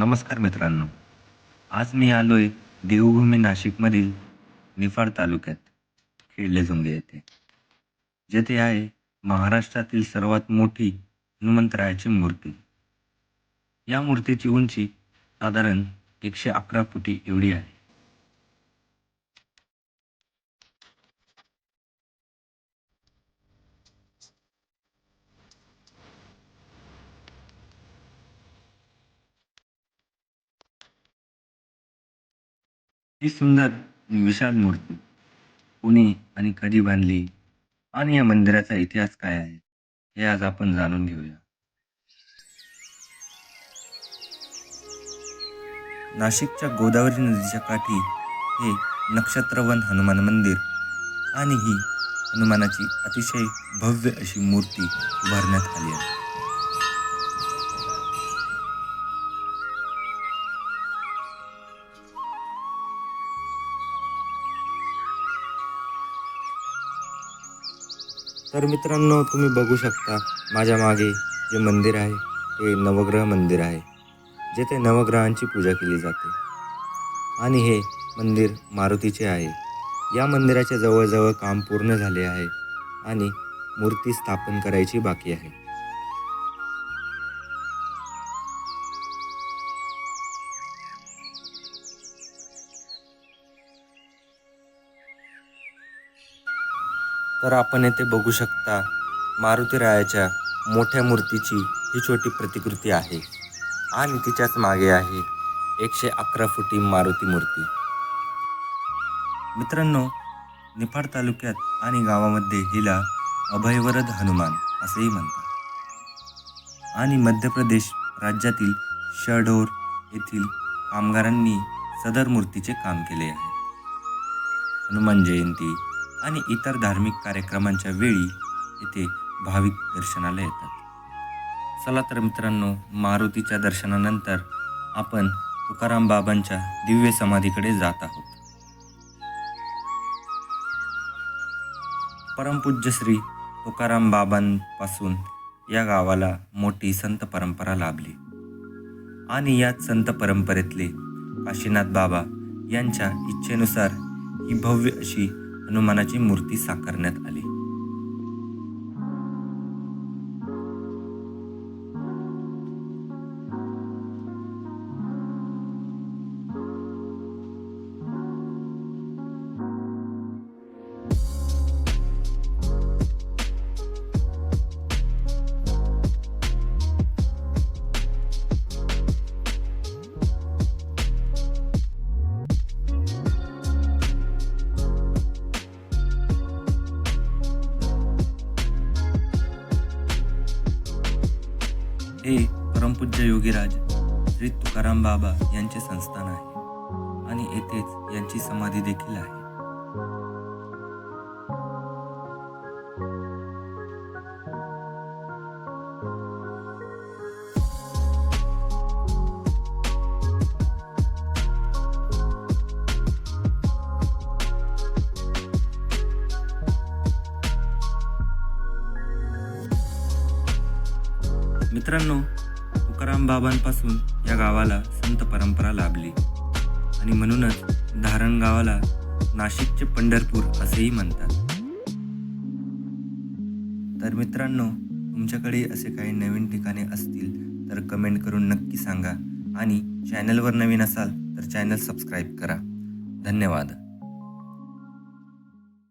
नमस्कार मित्रांनो. आज मी आलो आहे देवभूमी नाशिकमधील निफाड तालुक्यात खेडलेझुंगे येथे. जेथे आहे महाराष्ट्रातील सर्वात मोठी हनुमंतरायाची मूर्ती. या मूर्तीची उंची साधारण एकशे अकरा फुटी एवढी आहे. ही सुंदर विशाल मूर्ती. कोणी आणि कधी बांधली? आणि या मंदिराचा इतिहास काय आहे? हे आज आपण जाणून घेऊया. नाशिकच्या गोदावरी नदीच्या काठी हे नक्षत्रवन हनुमान मंदिर आणि ही हनुमानाची अतिशय भव्य अशी मूर्ती उभारण्यात आली आहे. तर मित्रांनो तुम्ही बघू शकता माझ्या मागे जे मंदिर आहे ते नवग्रह मंदिर आहे जेथे नवग्रहांची पूजा केली जाते. आणि हे मंदिर मारुतीचे आहे. या मंदिराच्या जवळजवळ काम पूर्ण झाले आहे आणि मूर्ती स्थापन करायची बाकी आहे. तर आपण येथे बघू शकता मारुतीरायाच्या मोठ्या मूर्तीची ही छोटी प्रतिकृती आहे. आणि तिच्याच मागे आहे एकशे अकरा फुटी मारुती मूर्ती. मित्रांनो निफाड तालुक्यात आणि गावामध्ये हिला अभयवरद हनुमान असेही म्हणतात. आणि मध्य प्रदेश राज्यातील शहडोर येथील कामगारांनी सदर मूर्तीचे काम केले आहे. हनुमान जयंती आणि इतर धार्मिक कार्यक्रमांच्या वेळी येथे भाविक दर्शनाला येतात. चला तर मित्रांनो मारुतीच्या दर्शनानंतर आपण तुकाराम बाबांच्या दिव्य समाधीकडे जात आहोत. परमपूज्य श्री तुकाराम बाबांपासून या गावाला मोठी संत परंपरा लाभली. आणि याच संत परंपरेतले काशीनाथ बाबा यांच्या इच्छेनुसार ही भव्य अशी हनुमानाची मूर्ती साकारण्यात आली. हे परमपूज्य योगीराज श्री तुकाराम बाबा यांचे संस्थान आहे आणि येथेच यांची समाधी देखील आहे. मित्रांनो तुकाराम बाबांपासून या गावाला संत परंपरा लाभली. आणि म्हणूनच धारण गावाला नाशिकचे पंढरपूर असेही म्हणतात. तर मित्रांनो तुमच्याकडे असे काही नवीन ठिकाणे असतील तर कमेंट करून नक्की सांगा. आणि चॅनलवर नवीन असाल तर चॅनल सबस्क्राईब करा. धन्यवाद.